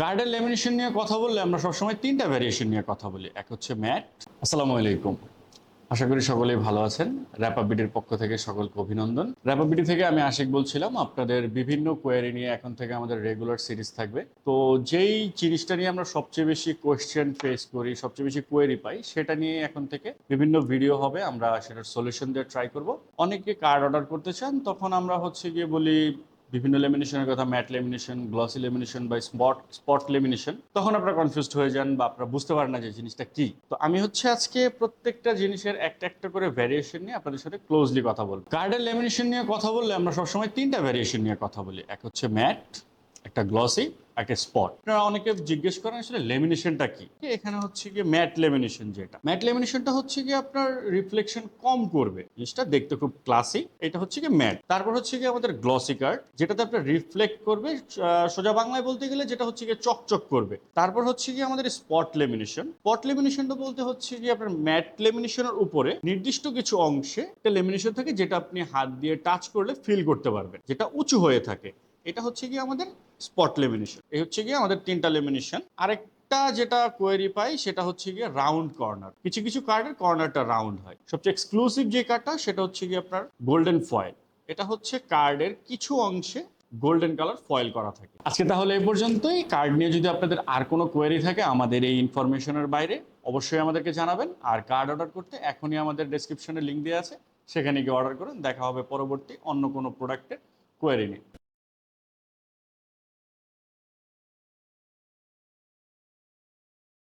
কার্ডের লেমিনেশন নিয়ে কথা বললে আমরা সবসময় তিনটা ভ্যারিয়েশন নিয়ে কথা বলি। এক হচ্ছে ম্যাট আসসালামু আলাইকুম। আশা করি সকলেই ভালো আছেন। র্যাপাবিডির পক্ষ থেকে সকলকে অভিনন্দন। র্যাপাবিডি থেকে আমি আশিক বলছিলাম, আপনাদের বিভিন্ন কোয়ারি নিয়ে এখন থেকে আমাদের রেগুলার সিরিজ থাকবে। তো যেই জিনিসটা নিয়ে আমরা সবচেয়ে বেশি কোয়েশ্চেন ফেস করি, সবচেয়ে বেশি কোয়েরি পাই, সেটা নিয়ে এখন থেকে বিভিন্ন ভিডিও হবে, আমরা সেটার সলিউশন দিয়ে ট্রাই করব। অনেকে কার্ড অর্ডার করতে চান, তখন আমরা হচ্ছে গিয়ে বলি বিভিন্ন লেমিনেশনের কথা ম্যাট লেমিনেশন গ্লসি লেমিনেশন বা স্পট স্পট লেমিনেশন তখন আপনারা কনফিউজড হয়ে যান বা আপনারা বুঝতে পারেন না যে জিনিসটা কি। তো আমি হচ্ছে আজকে প্রত্যেকটা জিনিসের একটা একটা করে ভ্যারিয়েশন নিয়ে আপনাদের সাথে ক্লোজলি কথা বলব। কার্ডের লেমিনেশন নিয়ে কথা বললে আমরা সবসময় তিনটা ভ্যারিয়েশন নিয়ে কথা বলি। এক হচ্ছে ম্যাট একটা গ্লসি একটা স্পট আপনারা অনেকে জিজ্ঞেস করেন, আসলে লেমিনেশনটা কি? এখানে হচ্ছে গিয়ে ম্যাট লেমিনেশন যেটা। ম্যাট লেমিনেশনটা হচ্ছে গিয়ে আপনার রিফ্লেকশন কম করবে। জিনিসটা দেখতে খুব ক্লাসি এটা হচ্ছে গিয়ে ম্যাট তারপর হচ্ছে গিয়ে আমাদের গ্লসি কার্ড যেটাতে আপনার রিফ্লেক্ট করবে সোজা বাংলায় বলতে গেলে যেটা হচ্ছে গিয়ে চকচক করবে। তারপর হচ্ছে গিয়ে আমাদের স্পট লেমিনেশন স্পট লেমিনেশনটা বলতে হচ্ছে গিয়ে আপনার ম্যাট লেমিনেশনের উপরে নির্দিষ্ট কিছু অংশে একটা লেমিনেশন থাকে, যেটা আপনি হাত দিয়ে টাচ করলে ফিল করতে পারবেন, যেটা উঁচু হয়ে থাকে। এটা হচ্ছে গিয়ে আমাদের স্পট লেমিনেশন এই হচ্ছে গিয়ে আমাদের তিনটা লেমিনেশন আরেকটা যেটা কোয়েরি পাই, সেটা হচ্ছে গিয়ে রাউন্ড কর্নার কিছু কিছু কার্ডের কর্নারটা রাউন্ড হয়। সবচেয়ে এক্সক্লুসিভ যে কার্ডটা সেটা হচ্ছে গিয়ে আপনার গোল্ডেন ফয়েল এটা হচ্ছে কার্ডের কিছু অংশে গোল্ডেন কালার ফয়েল করা থাকে। আজকে তাহলে এই পর্যন্তই। কার্ড নিয়ে যদি আপনাদের আর কোনো কোয়েরি থাকে আমাদের এই ইনফরমেশনের বাইরে, অবশ্যই আমাদেরকে জানাবেন। আর কার্ড অর্ডার করতে এখনই আমাদের ডেসক্রিপশনে লিঙ্ক দেওয়া আছে। সেখানে গিয়ে অর্ডার করুন। দেখা হবে পরবর্তী অন্য কোনো প্রোডাক্টের কোয়েরি নিয়ে।